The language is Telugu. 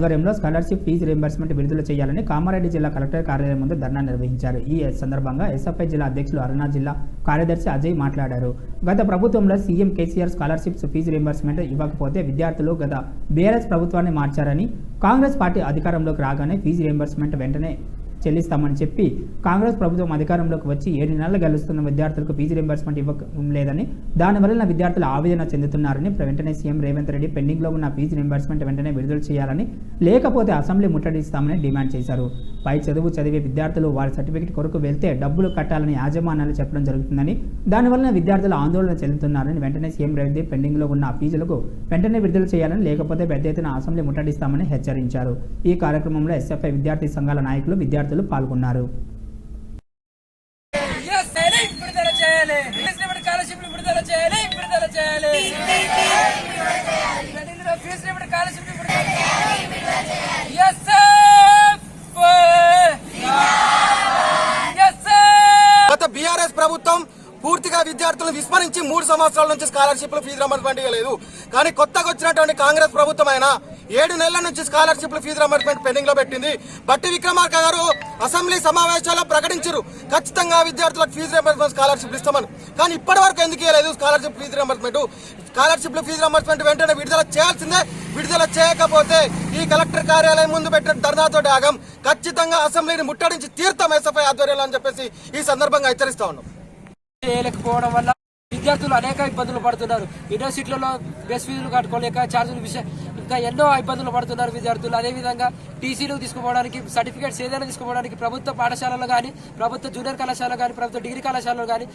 ఆధ్వర్యంలో స్కాలర్షిప్ ఫీజు రీంబర్స్మెంట్ విడుదల చేయాలని కామారెడ్డి జిల్లా కలెక్టర్ కార్యాలయం ముందు ధర్నా నిర్వహించారు. ఈ సందర్భంగా ఎస్ఎఫ్ఐ జిల్లా అధ్యక్షులు అరుణా జిల్లా కార్యదర్శి అజయ్ మాట్లాడారు. గత ప్రభుత్వంలో CM KCR scholarships fee reimbursement ఇవ్వకపోతే విద్యార్థులు గత బీఆర్ఎస్ ప్రభుత్వాన్ని మార్చారని కాంగ్రెస్ పార్టీ అధికారంలోకి రాగానే ఫీజు రీంబర్స్మెంట్ వెంటనే చెల్లిస్తామని చెప్పి కాంగ్రెస్ ప్రభుత్వం అధికారంలోకి వచ్చి ఏడు నెలలు గెలుస్తున్న విద్యార్థులకు ఫీజు రింబర్స్మెంట్ ఇవ్వడం లేదని దానివల్ల విద్యార్థులు ఆవేదన చెందుతున్నారని వెంటనే సీఎం రేవంత్ రెడ్డి పెండింగ్లో ఉన్న ఫీజు రింబర్స్మెంట్ వెంటనే విడుదల చేయాలని లేకపోతే అసెంబ్లీ ముట్టడిస్తామని డిమాండ్ చేశారు. పై చదువు చదివే విద్యార్థులు వారి సర్టిఫికెట్ కొరకు వెళ్తే డబ్బులు కట్టాలని యాజమాన్యాలు చెప్పడం జరుగుతుందని దానివల్ల విద్యార్థులు ఆందోళన చెందుతున్నారని వెంటనే సీఎం రేవంత్ రెడ్డి పెండింగ్లో ఉన్న ఫీజులకు వెంటనే విడుదల చేయాలని లేకపోతే పెద్ద ఎత్తున అసెంబ్లీ ముట్టడిస్తామని హెచ్చరించారు ఈ కార్యక్రమంలో ఎస్ఎఫ్ఐ విద్యార్థి సంఘాల నాయకులు విద్యార్థులు పాల్గొన్నారు విడుదల చేయాలి విడుదల చేయాలి ప్రభుత్వం పూర్తిగా విద్యార్థులను విస్మరించి మూడు సంవత్సరాల నుంచి స్కాలర్షిప్లు ఫీజు రంబర్స్మెంట్ లేదు. కానీ కొత్తగా వచ్చినటువంటి కాంగ్రెస్ ప్రభుత్వం అయినా ఏడు నెలల నుంచి స్కాలర్షిప్లు ఫీజు రంబర్స్మెంట్ పెండింగ్లో పెట్టింది. బట్టి విక్రమార్క గారు అసెంబ్లీ సమావేశాల్లో ప్రకటించారు. ఖచ్చితంగా విద్యార్థులకు ఫీజు రంబర్స్మెంట్ స్కాలర్షిప్ ఇస్తామని. కానీ ఇప్పటి వరకు ఎందుకు ఇవ్వలేదు స్కాలర్షిప్ ఫీజు రంబర్స్మెంట్ స్కాలర్షిప్లు ఫీజు రంబర్స్మెంట్ వెంటనే విడుదల చేయాల్సిందే. విడుదల చేయకపోతే ఈ కలెక్టర్ కార్యాలయం ముందు పెట్టిన ధర్నాతో ఆగం. ఖచ్చితంగా అసెంబ్లీని ముట్టడించి తీర్థం ఎస్ఎఫ్ఐ ఆధ్వర్యంలో అని చెప్పేసి ఈ సందర్భంగా హెచ్చరిస్తా ఉన్నాం. చేయలేకపోవడం వల్ల విద్యార్థులు అనేక ఇబ్బందులు పడుతున్నారు. యూనివర్సిటీలలో బెస్ ఫీజులు కట్టుకోలేక ఛార్జీలు విషయం ఇంకా ఎన్నో ఇబ్బందులు పడుతున్నారు విద్యార్థులు. అదేవిధంగా టీసీలు తీసుకుపోవడానికి సర్టిఫికేట్స్ ఏదైనా తీసుకోవడానికి ప్రభుత్వ పాఠశాలలో కానీ ప్రభుత్వ జూనియర్ కళాశాల కానీ ప్రభుత్వ డిగ్రీ కళాశాలలో కానీ